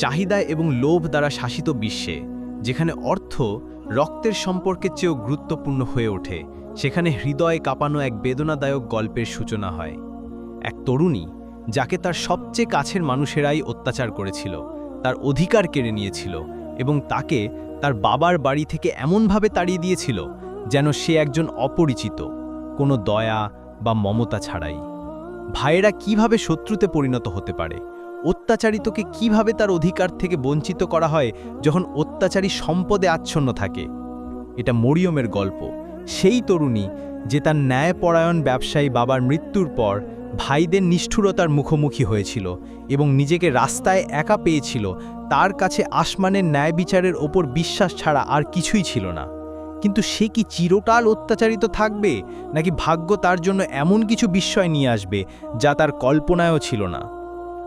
চাহিদা এবং লোভ দ্বারা শাসিত বিশ্বে, যেখানে অর্থ রক্তের সম্পর্কের চেয়েও গুরুত্বপূর্ণ হয়ে ওঠে, সেখানে হৃদয় কাঁপানো এক বেদনাদায়ক গল্পের সূচনা হয়। এক তরুণী, যাকে তার সবচেয়ে কাছের মানুষেরাই অত্যাচার করেছিল, তার অধিকার কেড়ে নিয়েছিল এবং তাকে তার বাবার বাড়ি থেকে এমনভাবে তাড়িয়ে দিয়েছিল যেন সে একজন অপরিচিত, কোনো দয়া বা মমতা ছাড়াই। ভাইয়েরা কীভাবে শত্রুতে পরিণত হতে পারে? অত্যাচারিতকে কীভাবে তার অধিকার থেকে বঞ্চিত করা হয় যখন অত্যাচারী সম্পদে আচ্ছন্ন থাকে? এটা মরিয়মের গল্প। সেই তরুণী যে তার ন্যায়পরায়ণ ব্যবসায়ী বাবার মৃত্যুর পর ভাইদের নিষ্ঠুরতার মুখোমুখি হয়েছিল এবং নিজেকে রাস্তায় একা পেয়েছিল, তার কাছে আসমানের ন্যায় বিচারের ওপর বিশ্বাস ছাড়া আর কিছুই ছিল না। কিন্তু সে কি চিরকাল অত্যাচারিত থাকবে, নাকি ভাগ্য তার জন্য এমন কিছু বিস্ময় নিয়ে আসবে যা তার কল্পনায়ও ছিল না?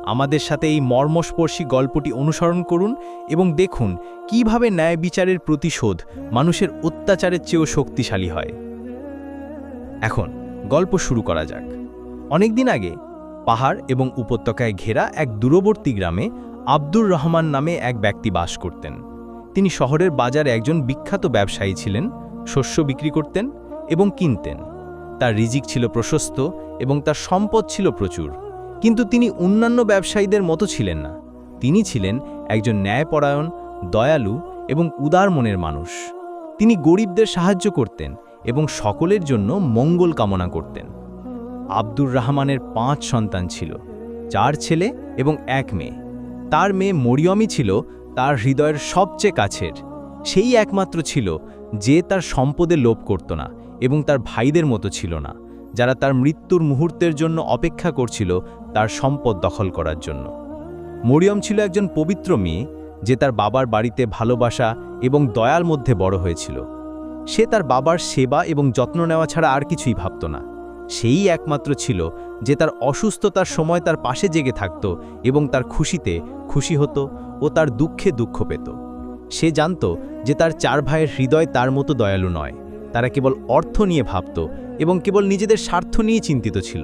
আমাদের সাথে এই মর্মস্পর্শী গল্পটি অনুসরণ করুন এবং দেখুন কীভাবে ন্যায় বিচারের প্রতিশোধ মানুষের অত্যাচারের চেয়েও শক্তিশালী হয়। এখন, গল্প শুরু করা যাক। অনেকদিন আগে, পাহাড় এবং উপত্যকায় ঘেরা এক দূরবর্তী গ্রামে আব্দুর রহমান নামে এক ব্যক্তি বাস করতেন। তিনি শহরের বাজারে একজন বিখ্যাত ব্যবসায়ী ছিলেন, শস্য বিক্রি করতেন এবং কিনতেন। তার রিজিক ছিল প্রশস্ত এবং তার সম্পদ ছিল প্রচুর। কিন্তু তিনি অন্যান্য ব্যবসায়ীদের মতো ছিলেন না। তিনি ছিলেন একজন ন্যায়পরায়ণ, দয়ালু এবং উদার মনের মানুষ। তিনি গরিবদের সাহায্য করতেন এবং সকলের জন্য মঙ্গল কামনা করতেন। আব্দুর রহমানের পাঁচ সন্তান ছিল, চার ছেলে এবং এক মেয়ে। তার মেয়ে মরিয়মই ছিল তার হৃদয়ের সবচেয়ে কাছের। সেই একমাত্র ছিল যে তার সম্পদে লোভ করত না এবং তার ভাইদের মতো ছিল না। যারা তার মৃত্যুর মুহূর্তের জন্য অপেক্ষা করছিল তার সম্পদ দখল করার জন্য। মরিয়ম ছিল একজন পবিত্র মেয়ে যে তার বাবার বাড়িতে ভালোবাসা এবং দয়ার মধ্যে বড় হয়েছিল। সে তার বাবার সেবা এবং যত্ন নেওয়া ছাড়া আর কিছুই ভাবত না। সেই একমাত্র ছিল যে তার অসুস্থতার সময় তার পাশে জেগে থাকত এবং তার খুশিতে খুশি হতো ও তার দুঃখে দুঃখ পেত। সে জানত যে তার চার ভাইয়ের হৃদয় তার মতো দয়ালু নয়। তারা কেবল অর্থ নিয়ে ভাবত এবং কেবল নিজেদের স্বার্থ নিয়ে চিন্তিত ছিল।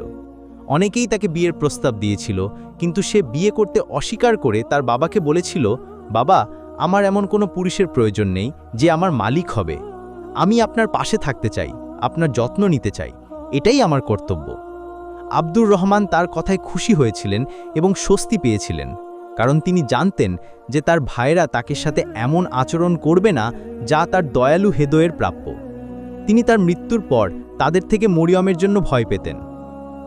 অনেকেই তাকে বিয়ের প্রস্তাব দিয়েছিল, কিন্তু সে বিয়ে করতে অস্বীকার করে তার বাবাকে বলেছিল, বাবা, আমার এমন কোনো পুরুষের প্রয়োজন নেই যে আমার মালিক হবে। আমি আপনার পাশে থাকতে চাই, আপনার যত্ন নিতে চাই, এটাই আমার কর্তব্য। আব্দুর রহমান তার কথায় খুশি হয়েছিলেন এবং স্বস্তি পেয়েছিলেন, কারণ তিনি জানতেন যে তার ভাইরা তাকে সাথে এমন আচরণ করবে না যা তার দয়ালু হেদয়ের প্রাপ্য। তিনি তার মৃত্যুর পর তাদের থেকে মরিয়মের জন্য ভয় পেতেন।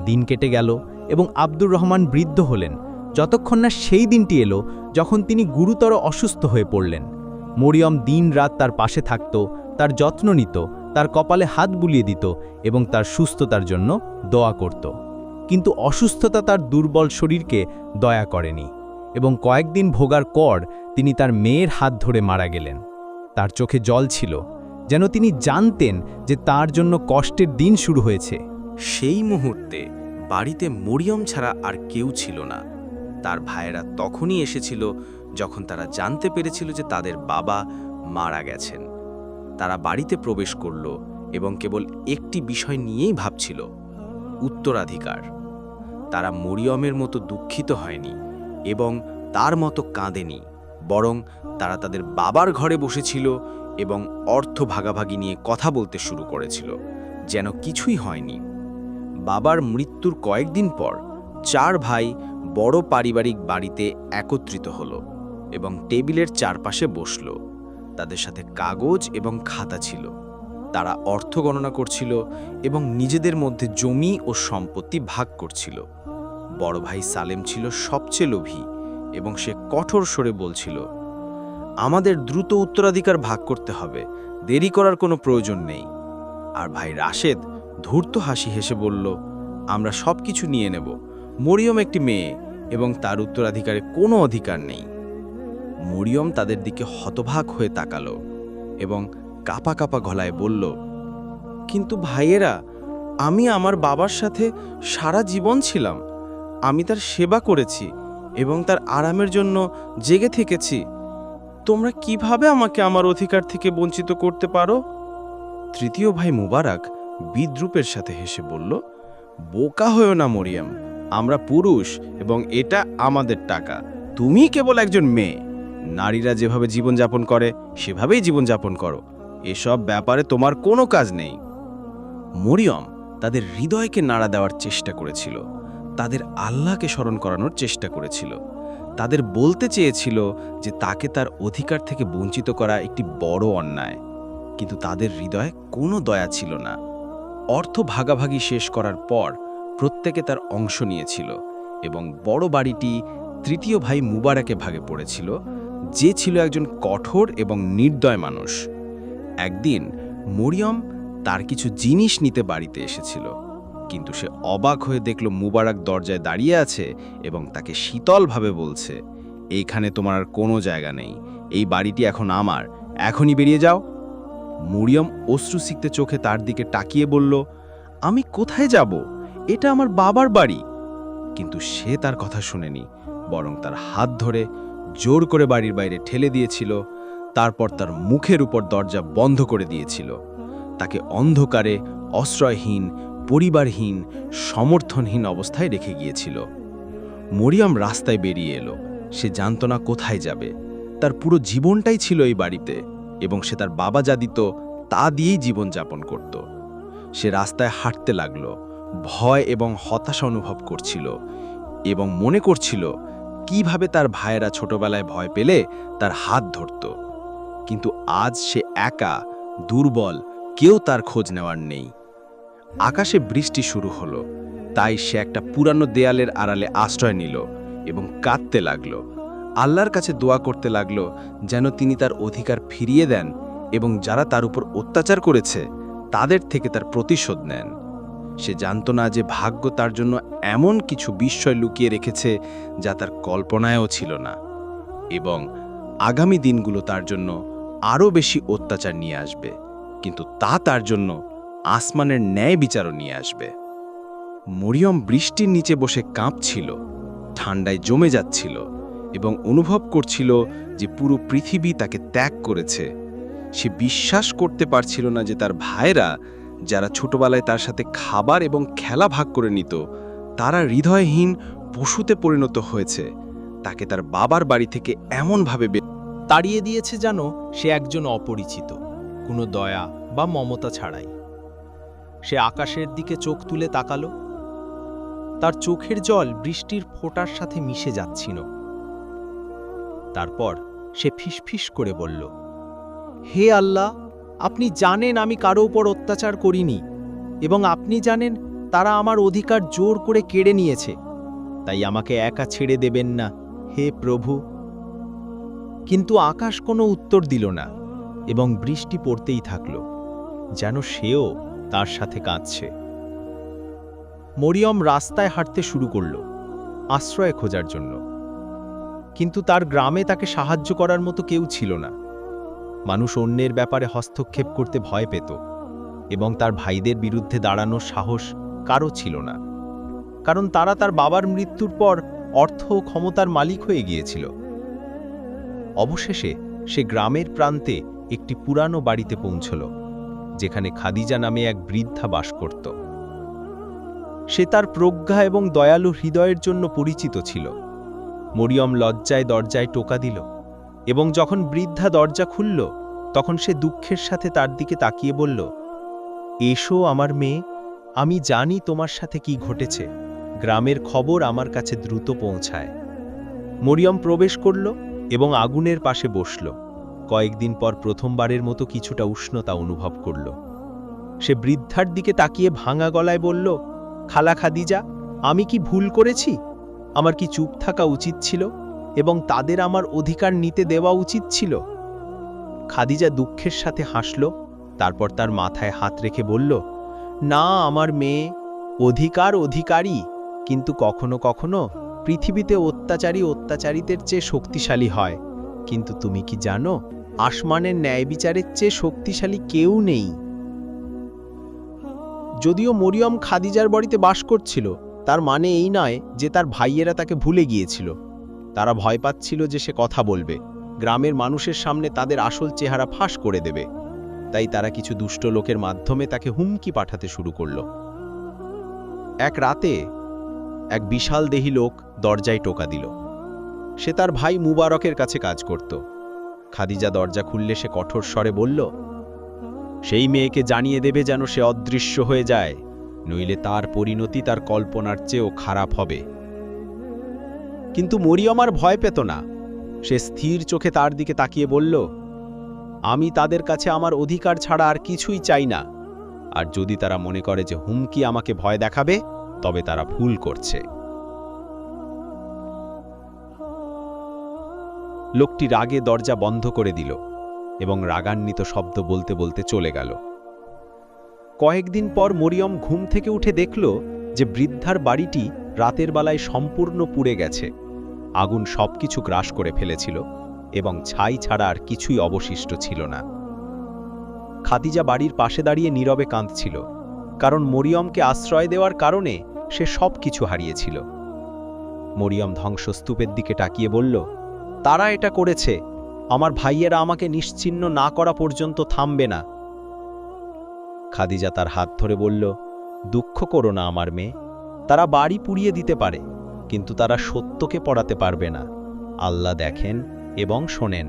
দিন কেটে গেল এবং আব্দুর রহমান বৃদ্ধ হলেন। যতক্ষণ না সেই দিনটি এলো, যখন তিনি গুরুতর অসুস্থ হয়ে পড়লেন। মরিয়ম দিন রাত তার পাশে থাকত, তার যত্ন নিত, তার কপালে হাত বুলিয়ে দিত এবং তার সুস্থতার জন্য দোয়া করত। কিন্তু অসুস্থতা তার দুর্বল শরীরকে দয়া করেনি এবং কয়েকদিন ভোগার কর তিনি তার মেয়ের হাত ধরে মারা গেলেন। তার চোখে জল ছিল যেন তিনি জানতেন যে তার জন্য কষ্টের দিন শুরু হয়েছে। সেই মুহূর্তে বাড়িতে মরিয়ম ছাড়া আর কেউ ছিল না। তার ভাইয়েরা তখনই এসেছিল যখন তারা জানতে পেরেছিল যে তাদের বাবা মারা গেছেন। তারা বাড়িতে প্রবেশ করল এবং কেবল একটি বিষয় নিয়েই ভাবছিল, উত্তরাধিকার। তারা মরিয়মের মতো দুঃখিত হয়নি এবং তার মতো কাঁদেনি, বরং তারা তাদের বাবার ঘরে বসেছিল এবং অর্থ ভাগাভাগি নিয়ে কথা বলতে শুরু করেছিল, যেন কিছুই হয়নি। বাবার মৃত্যুর কয়েকদিন পর চার ভাই বড় পারিবারিক বাড়িতে একত্রিত হলো এবং টেবিলের চারপাশে বসল। তাদের সাথে কাগজ এবং খাতা ছিল। তারা অর্থ গণনা করছিল এবং নিজেদের মধ্যে জমি ও সম্পত্তি ভাগ করছিল। বড় ভাই সালেম ছিল সবচেয়ে লোভী এবং সে কঠোর স্বরে বলছিল আমাদের দ্রুত উত্তরাধিকার ভাগ করতে হবে। দেরি করার কোনো প্রয়োজন নেই। আর ভাই রাশেদ ধূর্ত হাসি হেসে বলল, আমরা সব কিছু নিয়ে নেব। মরিয়ম একটি মেয়ে এবং তার উত্তরাধিকারে কোনো অধিকার নেই। মরিয়ম তাদের দিকে হতভাগ হয়ে তাকালো এবং কাপা কাপা গলায় বলল, কিন্তু ভাইয়েরা, আমি আমার বাবার সাথে সারা জীবন ছিলাম। আমি তার সেবা করেছি এবং তার আরামের জন্য জেগে থেকেছি। তোমরা কীভাবে আমাকে আমার অধিকার থেকে বঞ্চিত করতে পারো? তৃতীয় ভাই মুবারক বিদ্রুপের সাথে হেসে বলল, বোকা হয়েও না মরিয়াম, আমরা পুরুষ এবং এটা আমাদের টাকা। তুমি কেবল একজন মেয়ে। নারীরা যেভাবে জীবনযাপন করে, সেভাবেই জীবনযাপন করো। এসব ব্যাপারে তোমার কোনো কাজ নেই। মরিয়ম তাদের হৃদয়কে নাড়া দেওয়ার চেষ্টা করেছিল। তাদের আল্লাহকে স্মরণ করানোর চেষ্টা করেছিল। তাদের বলতে চেয়েছিল যে তাকে তার অধিকার থেকে বঞ্চিত করা একটি বড় অন্যায়। কিন্তু তাদের হৃদয়ে কোনো দয়া ছিল না। অর্থ ভাগাভাগি শেষ করার পর প্রত্যেকে তার অংশ নিয়েছিল এবং বড় বাড়িটি তৃতীয় ভাই মুবারাকে ভাগে পড়েছিল, যে ছিল একজন কঠোর এবং নির্দয় মানুষ। একদিন মরিয়ম তার কিছু জিনিস নিতে বাড়িতে এসেছিল। কিন্তু সে অবাক হয়ে দেখল মুবারক দরজায় দাঁড়িয়ে আছে এবং তাকে শীতলভাবে বলছে, এইখানে তোমার আর কোনো জায়গা নেই, এই বাড়িটি এখন আমার, এখনই বেরিয়ে যাও। মরিয়ম অশ্রুসিক্তে চোখে তার দিকে তাকিয়ে বলল, আমি কোথায় যাব? এটা আমার বাবার বাড়ি। কিন্তু সে তার কথা শুনেনি, বরং তার হাত ধরে জোর করে বাড়ির বাইরে ঠেলে দিয়েছিল, তারপর তার মুখের উপর দরজা বন্ধ করে দিয়েছিল। তাকে অন্ধকারে আশ্রয়হীন পরিবারহীন, সমর্থনহীন অবস্থায় রেখে গিয়েছিল। মরিয়ম রাস্তায় বেরিয়ে এলো। সে জানত না কোথায় যাবে। তার পুরো জীবনটাই ছিল এই বাড়িতে এবং সে তার বাবা যা দিত, তা দিয়েই জীবনযাপন করত। সে রাস্তায় হাঁটতে লাগল, ভয় এবং হতাশা অনুভব করছিল এবং মনে করছিল, কীভাবে তার ভাইয়েরা ছোটবেলায় ভয় পেলে তার হাত ধরত। কিন্তু আজ সে একা, দুর্বল, কেউ তার খোঁজ নেওয়ার নেই। আকাশে বৃষ্টি শুরু হলো, তাই সে একটা পুরানো দেয়ালের আড়ালে আশ্রয় নিল এবং কাঁদতে লাগল। আল্লাহর কাছে দোয়া করতে লাগল যেন তিনি তার অধিকার ফিরিয়ে দেন এবং যারা তার উপর অত্যাচার করেছে, তাদের থেকে তার প্রতিশোধ নেন। সে জানত না যে ভাগ্য তার জন্য এমন কিছু বিস্ময় লুকিয়ে রেখেছে যা তার কল্পনায়ও ছিল না। এবং আগামী দিনগুলো তার জন্য আরও বেশি অত্যাচার নিয়ে আসবে, কিন্তু তা তার জন্য আসমানের ন্যায় বিচারও নিয়ে আসবে। মরিয়ম বৃষ্টির নিচে বসে কাঁপছিল, ঠান্ডায় জমে যাচ্ছিল এবং অনুভব করছিল যে পুরো পৃথিবী তাকে ত্যাগ করেছে। সে বিশ্বাস করতে পারছিল না যে তার ভাইরা যারা ছোটবেলায় তার সাথে খাবার এবং খেলা ভাগ করে নিত, তারা হৃদয়হীন পশুতে পরিণত হয়েছে। তাকে তার বাবার বাড়ি থেকে এমনভাবে তাড়িয়ে দিয়েছে যেন সে একজন অপরিচিত, কোনো দয়া বা মমতা ছাড়াই। সে আকাশের দিকে চোখ তুলে তাকালো। তার চোখের জল বৃষ্টির ফোঁটার সাথে মিশে যাচ্ছিল। তারপর সে ফিসফিস করে বলল, হে আল্লাহ, আপনি জানেন আমি কারও উপর অত্যাচার করিনি এবং আপনি জানেন তারা আমার অধিকার জোর করে কেড়ে নিয়েছে, তাই আমাকে একা ছেড়ে দেবেন না, হে প্রভু। কিন্তু আকাশ কোনো উত্তর দিল না এবং বৃষ্টি পড়তেই থাকল, যেন সেও তার সাথে কাঁদছে। মরিয়ম রাস্তায় হাঁটতে শুরু করল, আশ্রয় খোঁজার জন্য। কিন্তু তার গ্রামে তাকে সাহায্য করার মতো কেউ ছিল না। মানুষ অন্যের ব্যাপারে হস্তক্ষেপ করতে ভয় পেত এবং তার ভাইদের বিরুদ্ধে দাঁড়ানোর সাহস কারও ছিল না। কারণ তারা তার বাবার মৃত্যুর পর অর্থ ও ক্ষমতার মালিক হয়ে গিয়েছিল। অবশেষে সে গ্রামের প্রান্তে একটি পুরানো বাড়িতে পৌঁছল। যেখানে খাদিজা নামে এক বৃদ্ধা বাস করত। সে তার প্রজ্ঞা এবং দয়ালু হৃদয়ের জন্য পরিচিত ছিল। মরিয়ম লজ্জায় দরজায় টোকা দিল এবং যখন বৃদ্ধা দরজা খুলল, তখন সে দুঃখের সাথে তার দিকে তাকিয়ে বলল, এসো আমার মেয়ে, আমি জানি তোমার সাথে কি ঘটেছে। গ্রামের খবর আমার কাছে দ্রুত পৌঁছায়। মরিয়ম প্রবেশ করল এবং আগুনের পাশে বসল। কয়েকদিন পর প্রথমবারের মতো কিছুটা উষ্ণতা অনুভব করল। সে বৃদ্ধার দিকে তাকিয়ে ভাঙা গলায় বলল, খালা খাদিজা, আমি কি ভুল করেছি? আমার কি চুপ থাকা উচিত ছিল এবং তাদের আমার অধিকার নিতে দেওয়া উচিত ছিল? খাদিজা দুঃখের সাথে হাসল, তারপর তার মাথায় হাত রেখে বলল, না, আমার মেয়ে অধিকার অধিকারী, কিন্তু কখনো কখনো পৃথিবীতে অত্যাচারী অত্যাচারীদের চেয়ে শক্তিশালী হয়। কিন্তু তুমি কি জানো আসমানের ন্যায় বিচারের চেয়ে শক্তিশালী কেউ নেই। যদিও মরিয়ম খাদিজার বাড়িতে বাস করছিল, তার মানে এই নয় যে তার ভাইয়েরা তাকে ভুলে গিয়েছিল। তারা ভয় পাচ্ছিল যে সে কথা বলবে। গ্রামের মানুষের সামনে তাদের আসল চেহারা ফাঁস করে দেবে। তাই তারা কিছু দুষ্ট লোকের মাধ্যমে তাকে হুমকি পাঠাতে শুরু করল। এক রাতে এক বিশাল দেহী লোক দরজায় টোকা দিল। সে তার ভাই মুবারকের কাছে কাজ করত। খাদিজা দরজা খুললে সে কঠোর স্বরে বলল, সেই মেয়েকে জানিয়ে দেবে যেন সে অদৃশ্য হয়ে যায়, নইলে তার পরিণতি তার কল্পনার চেয়েও খারাপ হবে। কিন্তু মরিয়ম আর ভয় পেত না। সে স্থির চোখে তার দিকে তাকিয়ে বলল, আমি তাদের কাছে আমার অধিকার ছাড়া আর কিছুই চাই না। আর যদি তারা মনে করে যে হুমকি আমাকে ভয় দেখাবে, তবে তারা ভুল করছে। লোকটি রাগে দরজা বন্ধ করে দিল এবং রাগান্বিত শব্দ বলতে বলতে চলে গেল। কয়েকদিন পর মরিয়ম ঘুম থেকে উঠে দেখল যে বৃদ্ধার বাড়িটি রাতের বেলায় সম্পূর্ণ পুড়ে গেছে। আগুন সবকিছু গ্রাস করে ফেলেছিল এবং ছাই ছাড়া আর কিছুই অবশিষ্ট ছিল না। খাদিজা বাড়ির পাশে দাঁড়িয়ে নীরবে কাঁদছিল, কারণ মরিয়মকে আশ্রয় দেওয়ার কারণে সে সব কিছু হারিয়েছিল। মরিয়ম ধ্বংসস্তূপের দিকে তাকিয়ে বলল তারা এটা করেছে। আমার ভাইয়েরা আমাকে নিশ্চিহ্ন না করা পর্যন্ত থামবে না। খাদিজা তার হাত ধরে বলল, দুঃখ করো না আমার মেয়ে। তারা বাড়ি পুড়িয়ে দিতে পারে, কিন্তু তারা সত্যকে পড়াতে পারবে না। আল্লাহ দেখেন এবং শোনেন।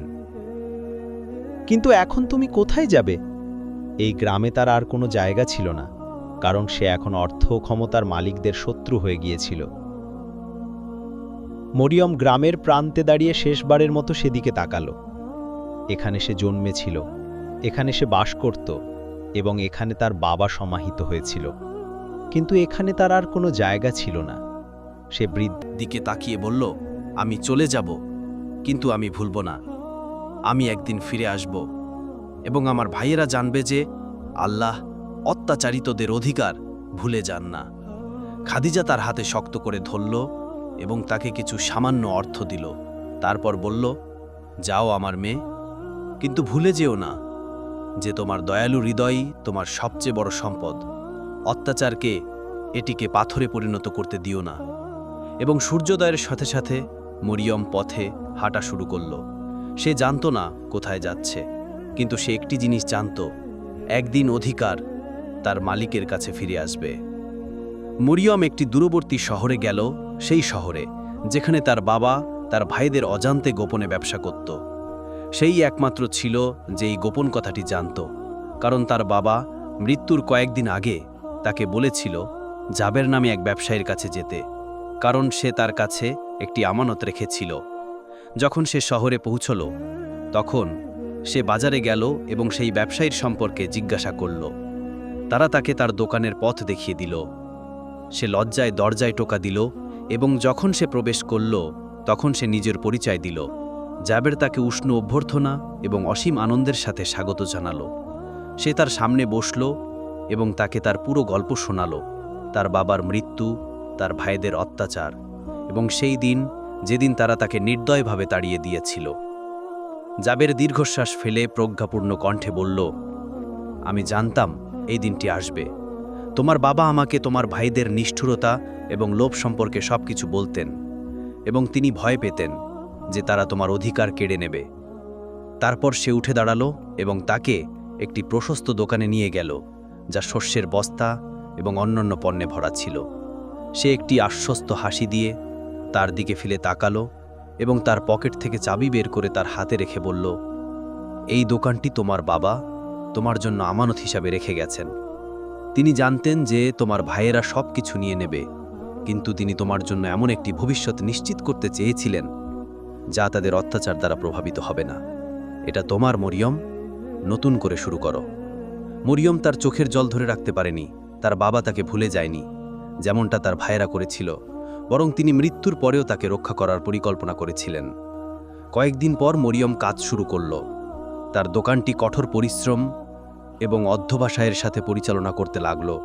কিন্তু এখন তুমি কোথায় যাবে? এই গ্রামে তার আর কোনো জায়গা ছিল না, কারণ সে এখন অর্থ ক্ষমতার মালিকদের শত্রু হয়ে গিয়েছিল। মরিয়ম গ্রামের প্রান্তে দাঁড়িয়ে শেষবারের মতো সেদিকে তাকালো। এখানে সে জন্মেছিল, এখানে সে বাস করত এবং এখানে তার বাবা সমাহিত হয়েছিল। কিন্তু এখানে তার আর কোনো জায়গা ছিল না। সে বৃদ্ধ দিকে তাকিয়ে বলল, আমি চলে যাব, কিন্তু আমি ভুলব না। আমি একদিন ফিরে আসব এবং আমার ভাইয়েরা জানবে যে আল্লাহ অত্যাচারিতদের অধিকার ভুলে যান না। খাদিজা তার হাতে শক্ত করে ধরল এবং তাকে কিছু সামান্য অর্থ দিল। তারপর বলল, যাও আমার মেয়ে, কিন্তু ভুলে যেও না যে তোমার দয়ালু হৃদয়ই তোমার সবচেয়ে বড় সম্পদ। অত্যাচারকে এটিকে পাথরে পরিণত করতে দিও না। এবং সূর্যোদয়ের সাথে সাথে মরিয়ম পথে হাঁটা শুরু করল। সে জানত না কোথায় যাচ্ছে, কিন্তু সে একটি জিনিস জানত, একদিন অধিকার তার মালিকের কাছে ফিরে আসবে। মরিয়ম একটি দূরবর্তী শহরে গেল সেই শহরে, যেখানে তার বাবা তার ভাইদের অজান্তে গোপনে ব্যবসা করত। সেই একমাত্র ছিল যে এই গোপন কথাটি জানত, কারণ তার বাবা মৃত্যুর কয়েকদিন আগে তাকে বলেছিল জাবের নামে এক ব্যবসায়ীর কাছে যেতে, কারণ সে তার কাছে একটি আমানত রেখেছিল। যখন সে শহরে পৌঁছল, তখন সে বাজারে গেল এবং সেই ব্যবসায়ীর সম্পর্কে জিজ্ঞাসা করল। তারা তাকে তার দোকানের পথ দেখিয়ে দিল। সে লজ্জায় দরজায় টোকা দিল এবং যখন সে প্রবেশ করল, তখন সে নিজের পরিচয় দিল। জাবের তাকে উষ্ণ অভ্যর্থনা এবং অসীম আনন্দের সাথে স্বাগত জানাল। সে তার সামনে বসল এবং তাকে তার পুরো গল্প শোনাল, তার বাবার মৃত্যু, তার ভাইদের অত্যাচার এবং সেই দিন যেদিন তারা তাকে নির্দয়ভাবে তাড়িয়ে দিয়েছিল। জাবের দীর্ঘশ্বাস ফেলে প্রজ্ঞাপূর্ণ কণ্ঠে বলল, আমি জানতাম এই দিনটি আসবে। তোমার বাবা আমাকে তোমার ভাইদের নিষ্ঠুরতা এবং লোভ সম্পর্কে সব কিছু বলতেন, এবং তিনি ভয় পেতেন যে তারা তোমার অধিকার কেড়ে নেবে। তারপর সে উঠে দাঁড়াল এবং তাকে একটি প্রশস্ত দোকানে নিয়ে গেল, যা শস্যের বস্তা এবং অন্যান্য পণ্যে ভরা ছিল। সে একটি আশ্বস্ত হাসি দিয়ে তার দিকে ফিরে তাকালো এবং তার পকেট থেকে চাবি বের করে তার হাতে রেখে বলল, এই দোকানটি তোমার বাবা তোমার জন্য আমানত হিসাবে রেখে গেছেন। তিনি জানতেন যে তোমার ভাইয়েরা সব কিছু নিয়ে নেবে। কিন্তু তিনি তোমার জন্য এমন একটি ভবিষ্যৎ নিশ্চিত করতে চেয়েছিলেন, যা তাদের অত্যাচার দ্বারা প্রভাবিত হবে না। এটা তোমার, মরিয়ম। নতুন করে শুরু করো। মরিয়ম তার চোখের জল ধরে রাখতে পারেনি, তার বাবা তাকে ভুলে যায়নি, যেমনটা তার ভাইয়েরা করেছিল, বরং তিনি মৃত্যুর পরেও তাকে রক্ষা করার পরিকল্পনা করেছিলেন। কয়েকদিন পর মরিয়ম কাজ শুরু করল। তার দোকানটি কঠোর পরিশ্রম এবং অধ্যবসায়ের সাথে পরিচালনা করতে লাগল।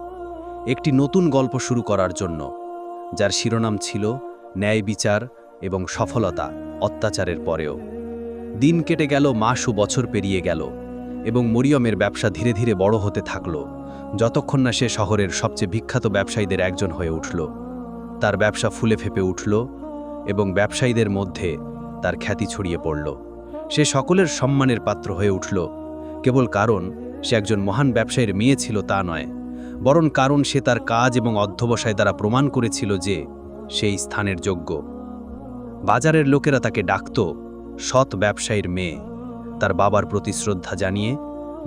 একটি নতুন গল্প শুরু করার জন্য। যার শিরোনাম ছিল ন্যায় বিচার এবং সফলতা অত্যাচারের পরেও। দিন কেটে গেল, মাস ও বছর পেরিয়ে গেল এবং মরিয়মের ব্যবসা ধীরে ধীরে বড় হতে থাকল, যতক্ষণ না সে শহরের সবচেয়ে বিখ্যাত ব্যবসায়ীদের একজন হয়ে উঠল। তার ব্যবসা ফুলে ফেপে উঠল এবং ব্যবসায়ীদের মধ্যে তার খ্যাতি ছড়িয়ে পড়ল। সে সকলের সম্মানের পাত্র হয়ে উঠল, কেবল কারণ সে একজন মহান ব্যবসায়ীর মেয়ে ছিল তা নয়। বরং কারণ সে তার কাজ এবং অধ্যবসায় দ্বারা প্রমাণ করেছিল যে সেই স্থানের যোগ্য। বাজারের লোকেরা তাকে ডাকত সৎ ব্যবসায়ীর মেয়ে। তার বাবার প্রতি শ্রদ্ধা জানিয়ে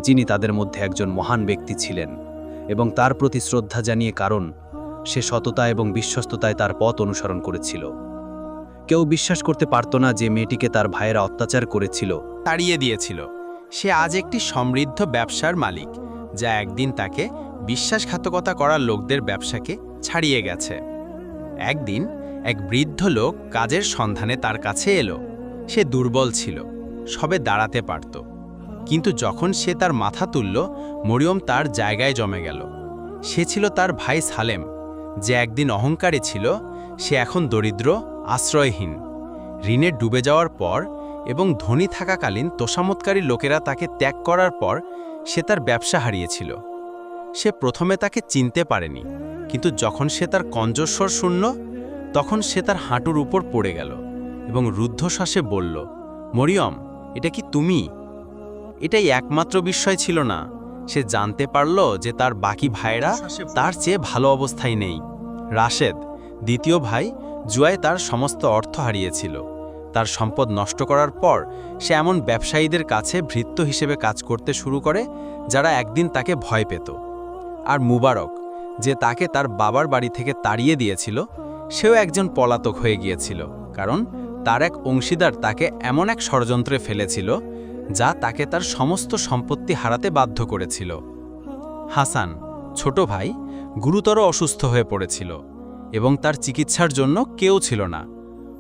যিনি তাদের মধ্যে একজন মহান ব্যক্তি ছিলেন এবং তার প্রতি শ্রদ্ধা জানিয়ে কারণ সে সততা এবং বিশ্বস্ততায় তার পথ অনুসরণ করেছিল। কেউ বিশ্বাস করতে পারত না যে মেয়েটিকে তার ভাইয়েরা অত্যাচার করেছিল। তাড়িয়ে দিয়েছিল। সে আজ একটি সমৃদ্ধ ব্যবসার মালিক, যা একদিন তাকে বিশ্বাসঘাতকতা করার লোকদের ব্যবসাকে ছাড়িয়ে গেছে। একদিন এক বৃদ্ধ লোক কাজের সন্ধানে তার কাছে এলো। সে দুর্বল ছিল, সবে দাঁড়াতে পারত। কিন্তু যখন সে তার মাথা তুলল, মরিয়ম তার জায়গায় জমে গেল। সে ছিল তার ভাই সালেম, যে একদিন অহংকারে ছিল, সে এখন দরিদ্র, আশ্রয়হীন। ঋণে ডুবে যাওয়ার পর এবং ধনী থাকাকালীন তোষামতকারী লোকেরা তাকে ত্যাগ করার পর সে তার ব্যবসা হারিয়েছিল। সে প্রথমে তাকে চিনতে পারেনি, কিন্তু যখন সে তার কঞ্জস্বর শুনল, তখন সে তার হাঁটুর উপর পড়ে গেল এবং রুদ্ধশ্বাসে বলল, মরিয়ম, এটা কি তুমি? এটাই একমাত্র বিস্ময় ছিল না। সে জানতে পারল যে তার বাকি ভাইরা তার চেয়ে ভালো অবস্থায় নেই। রাশেদ, দ্বিতীয় ভাই, জুয়ায় তার সমস্ত অর্থ হারিয়েছিল। তার সম্পদ নষ্ট করার পর সে এমন ব্যবসায়ীদের কাছে ভৃত্য হিসেবে কাজ করতে শুরু করে, যারা একদিন তাকে ভয় পেত। আর মুবারক, যে তাকে তার বাবার বাড়ি থেকে তাড়িয়ে দিয়েছিল, সেও একজন পলাতক হয়ে গিয়েছিল, কারণ তার এক অংশীদার তাকে এমন এক ষড়যন্ত্রে ফেলেছিল, যা তাকে তার সমস্ত সম্পত্তি হারাতে বাধ্য করেছিল। হাসান, ছোট ভাই, গুরুতর অসুস্থ হয়ে পড়েছিল এবং তার চিকিৎসার জন্য কেউ ছিল না।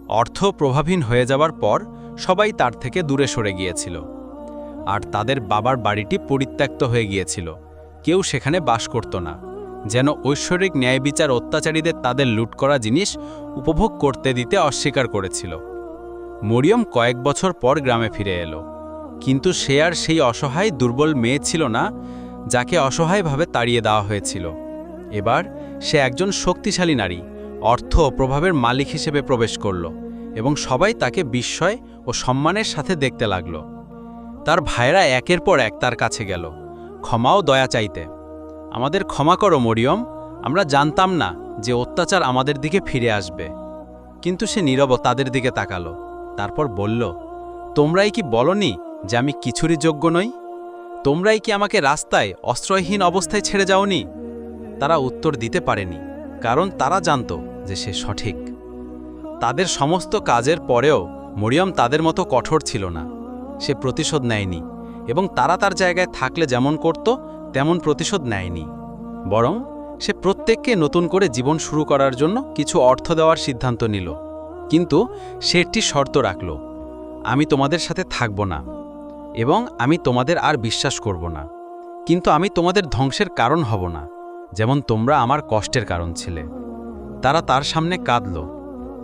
অর্থ প্রভাবহীন হয়ে যাওয়ার পর সবাই তার থেকে দূরে সরে গিয়েছিল। আর তাদের বাবার বাড়িটি পরিত্যক্ত হয়ে গিয়েছিল। কেউ সেখানে বাস করত না। যেন ঐশ্বরিক ন্যায় বিচার অত্যাচারীদের তাদের লুট করা জিনিস উপভোগ করতে দিতে অস্বীকার করেছিল। মরিয়ম কয়েক বছর পর গ্রামে ফিরে এলো। কিন্তু সে আর সেই অসহায় দুর্বল মেয়ে ছিল না, যাকে অসহায়ভাবে তাড়িয়ে দেওয়া হয়েছিল। এবার সে একজন শক্তিশালী নারী, অর্থ ও প্রভাবের মালিক হিসেবে প্রবেশ করল এবং সবাই তাকে বিস্ময় ও সম্মানের সাথে দেখতে লাগল। তার ভাইরা একের পর এক তার কাছে গেল। ক্ষমাও দয়া চাইতে। আমাদের ক্ষমা করো, মরিয়ম। আমরা জানতাম না যে অত্যাচার আমাদের দিকে ফিরে আসবে। কিন্তু সে নীরব তাদের দিকে তাকালো। তারপর বলল, তোমরাই কি বলনি যে আমি কিছুরই যোগ্য নই? তোমরাই কি আমাকে রাস্তায় অস্ত্রহীন অবস্থায় ছেড়ে যাওনি? তারা উত্তর দিতে পারেনি, কারণ তারা জানত যে সে সঠিক। তাদের সমস্ত কাজের পরেও মরিয়ম তাদের মতো কঠোর ছিল না। সে প্রতিশোধ নেয়নি। এবং তারা তার জায়গায় থাকলে যেমন করত, তেমন প্রতিশোধ নেয়নি। বরং সে প্রত্যেককে নতুন করে জীবন শুরু করার জন্য কিছু অর্থ দেওয়ার সিদ্ধান্ত নিল। কিন্তু সে একটি শর্ত রাখল, আমি তোমাদের সাথে থাকব না এবং আমি তোমাদের আর বিশ্বাস করব না। কিন্তু আমি তোমাদের ধ্বংসের কারণ হব না, যেমন তোমরা আমার কষ্টের কারণ ছিলে। তারা তার সামনে কাঁদল,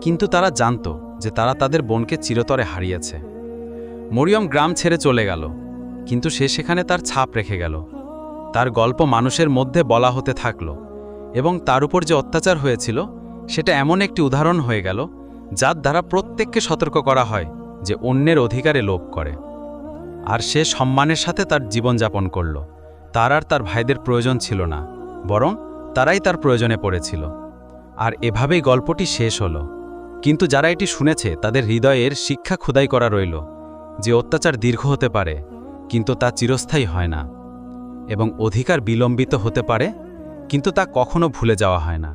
কিন্তু তারা জানত যে তারা তাদের বোনকে চিরতরে হারিয়েছে। মরিয়ম গ্রাম ছেড়ে চলে গেল। কিন্তু সে সেখানে তার ছাপ রেখে গেল। তার গল্প মানুষের মধ্যে বলা হতে থাকল এবং তার উপর যে অত্যাচার হয়েছিল, সেটা এমন একটি উদাহরণ হয়ে গেল যার দ্বারা প্রত্যেককে সতর্ক করা হয় যে অন্যের অধিকারে লোভ করে। আর সে সম্মানের সাথে তার জীবনযাপন করল। তার আর তার ভাইদের প্রয়োজন ছিল না, বরং তারাই তার প্রয়োজনে পড়েছিল। আর এভাবেই গল্পটি শেষ হলো। কিন্তু যারা এটি শুনেছে, তাদের হৃদয়ের শিক্ষা খোদাই করা রইল যে অত্যাচার দীর্ঘ হতে পারে। কিন্তু তা চিরস্থায়ী হয় না এবং অধিকার বিলম্বিত হতে পারে, কিন্তু তা কখনো ভুলে যাওয়া হয় না।